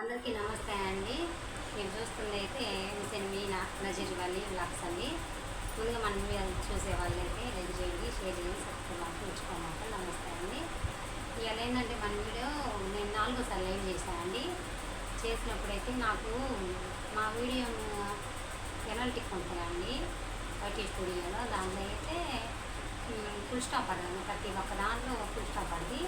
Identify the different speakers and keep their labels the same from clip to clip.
Speaker 1: అందరికీ నమస్తే అండి. మీరు చూస్తుంది అయితే హుసేన్ మీనా నజీర్ వల్లి బ్లాగ్స్ అండి. ముందుగా మన వీడియో చూసే వాళ్ళు అయితే లైక్ చేయండి షేర్ చేయండి సబ్స్క్రైబ్ మాకు ఉంచుకోమాట నమస్తే అండి. ఇవాళ ఏంటంటే మన వీడియో నేను నాలుగోసారి లైవ్ చేశానండి చేసినప్పుడైతే నాకు మా వీడియో ఎనల్టిక్ ఉంటాయండి వైటీ స్టూడియోలో దాంట్లో అయితే ఫుల్ స్టాప్ పడదాను ప్రతి ఒక్క దాంట్లో ఫుల్ స్టాప్ పడింది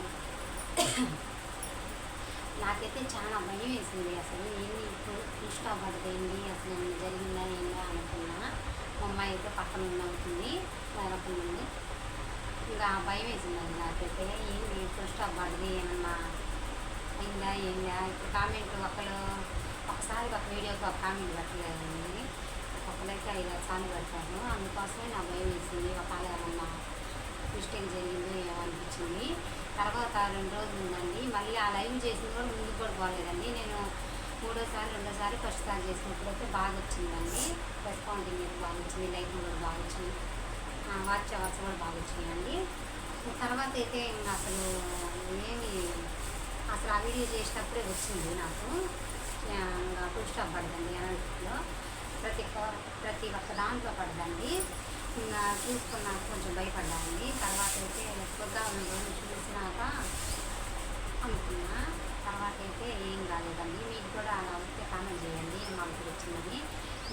Speaker 1: నాకైతే చాలా భయం వేసింది. అసలు ఏంది ఇప్పుడు ఫుల్ స్టాప్ అసలు ఏమి జరిగిందా ఏందా అనుకున్నా. మా అమ్మాయి అయితే పక్కన అవుతుంది పక్కన నుండి ఇంకా భయం వేసింది అది నాకైతే. ఏంది ఫుల్ స్టాప్ పడది ఏమన్నా అయిందా? ఏందా? ఇప్పుడు కామెంట్ ఒకరు ఒకసారి ఒక వీడియోకి ఒక కామెంట్ పెట్టలేదండి ఒకళ్ళైతే ఐదు సార్లు పెడతారు అందుకోసమే నా భయం వేసింది. ఒకవేళ ఏమన్నా మిస్టేక్ జరిగిందో ఏమో అనిపించింది తర్వాత రెండు రోజులు ఉందండి. మళ్ళీ ఆ లైవ్ చేసింది కూడా ముందు కూడా పోలేదండి. నేను మూడోసారి రెండోసారి ఫస్ట్ సారి చేసినప్పుడు అయితే బాగా వచ్చిందండి. రెస్పాండింగ్ అయితే బాగా వచ్చింది లైక్ కూడా బాగా వచ్చింది. వాచ్ అవర్స్ కూడా బాగా వచ్చినాయండి. తర్వాత అయితే ఇంకా అసలు ఏమి అసలు ఆ వీడియో చేసినప్పుడే వచ్చింది నాకు. ఇంకా ఫుల్ స్టాప్ పడదండి ఎనర్జీలో ప్రతి ఒక్క- ప్రతి ఒక్క దాంట్లో పడదండి. ఇంకా చూసుకున్నాక కొంచెం భయపడ్డానండి. తర్వాత అయితే కొద్దిగా రెండు రోజులు చూసినాక అనుకున్నా. తర్వాత అయితే ఏం కాలేదండి మీకు కూడా అలా వస్తే కామెంట్ చేయండి. మాకు వచ్చిందని.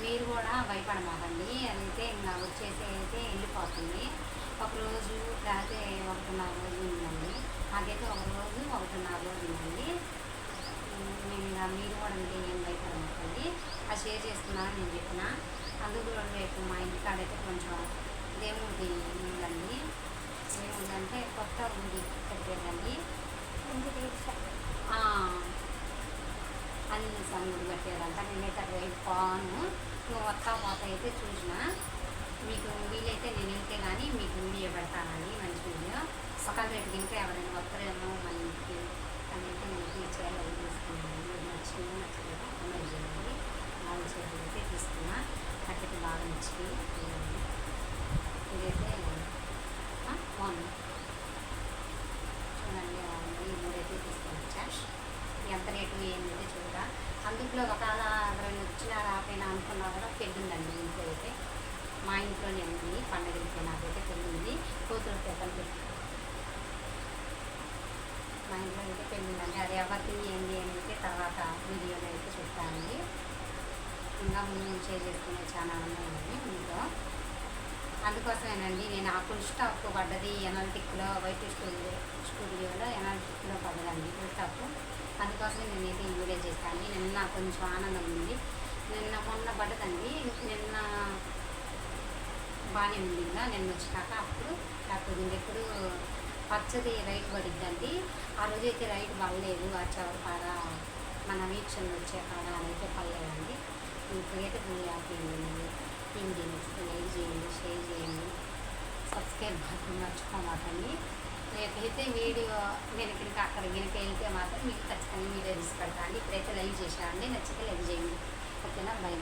Speaker 1: మీరు కూడా భయపడమాకండి. అదైతే ఇంకా వచ్చేసి అయితే వెళ్ళిపోతుంది. ఒక రోజు లేకపోతే ఒకటిన్నర రోజు ఉందండి. నాకైతే ఒక రోజు ఒకటిన్నర రోజు ఉందండి. నేను మీరు కూడా అంటే ఏం భయపడమాకండి. అది షేర్ చేసుకున్నాను నేను చెప్పిన. అందుకు కూడా రేపు మా ఇంటికాడైతే కొంచెం దేవుడి ఉందండి ఏముందంటే కొత్త ఉంది కట్టేదండి. అన్ని సంగుడు కట్టారంట నేనైతే అక్కడ వైపు నువ్వు వస్తా పోతా అయితే చూసిన. మీకు వీలైతే నేను వెళ్తే కానీ మీకు వీడియో పెడతానండి మంచి వీడియో. ఒకవేళ రేపు ఇంకా ఎవరైనా వస్తారేమో మా ఇంటికి. కానీ అయితే ఇది ఏంటంటే చూడ అందులో ఒకవేళ ఎవరైనా వచ్చినా రాకపోయినా అనుకున్నా కూడా పెళ్ళిందండి ఇంట్లో అయితే. మా ఇంట్లోనే ఉంది పండగలకి నాకైతే పెళ్ళింది కూతురు పెద్దలు మా ఇంట్లో అయితే పెళ్ళిందండి అది ఎవరికి ఏంది అని అయితే తర్వాత వీడియోలో అయితే చెప్తానండి ఇంకా ముందు షేర్ చేసుకునే ఛానల్ ఉన్నాయండి మీతో అందుకోసమేనండి నేను ఆ ఫుల్ స్టాప్ పడ్డది ఎనాలిటిక్లో వైట్ స్టూడియో స్టూడియోలో ఎనాలిటిక్లో పడ్డదండి ఫుల్ స్టాప్ అందుకోసమే నేనైతే ఈ వీడియో చేస్తాను. నిన్న కొంచెం ఆనందం ఉంది. నిన్న మొన్న పడదండి నిన్న బాగానే ఉంది నిన్న వచ్చినాక అప్పుడు లేకపోతే ఇంకెప్పుడు పచ్చది రైట్ పడిద్దండి. ఆ రోజు అయితే రైట్ పడలేదు. ఆ చివరి కాడ మన వీక్షణలు వచ్చే కాడ అయితే పడలేదండి. ఇప్పుడైతే ఫుల్ హ్యాపీ ఉంది చేయండి లైక్ చేయండి షేర్ చేయండి. సబ్స్క్రైబ్ మాత్రం మర్చిపోమాకండి. రేపైతే వీడియో మీరు అక్కడ గిరికి వెళ్తే మాత్రం మీకు ఖచ్చితంగా వీడియో తీసి పెడతాను ఇప్పుడైతే లైవ్ చేశానండి. నచ్చితే లైవ్ చేయండి. ఓకేనా? బై